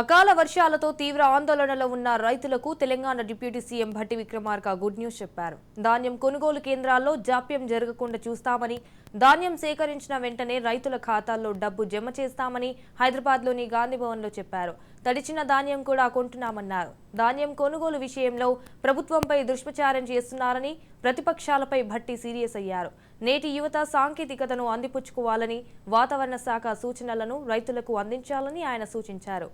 అకాల వర్షాలతో తీవ్ర ఆందోళనలో ఉన్న రైతులకు Telangana deputy CM Bhatti Vikramarka good news చెప్పారు. ధాన్యం కొనుగోలు కేంద్రాల్లో జాప్యం జరగకుండా చూస్తామని ధాన్యం సేకరించిన వెంటనే రైతుల ఖాతాల్లో డబ్బు జమ చేస్తామని హైదరాబాద్లోని గాంధీ భవన్లో చెప్పారు. తడిచిన ధాన్యం కూడా కొంటున్నామన్నారు. ధాన్యం కొనుగోలు విషయంలో ప్రభుత్వంపై దుష్ప్రచారం చేస్తున్నారని ప్రతిపక్షాలపై భట్టి సీరియస్ అయ్యారు. నేటి యువత సాంకేతికతను అందిపుచ్చుకోవాలని వాతావరణ శాఖ సూచనలను రైతులకు అందించాలని ఆయన సూచించారు.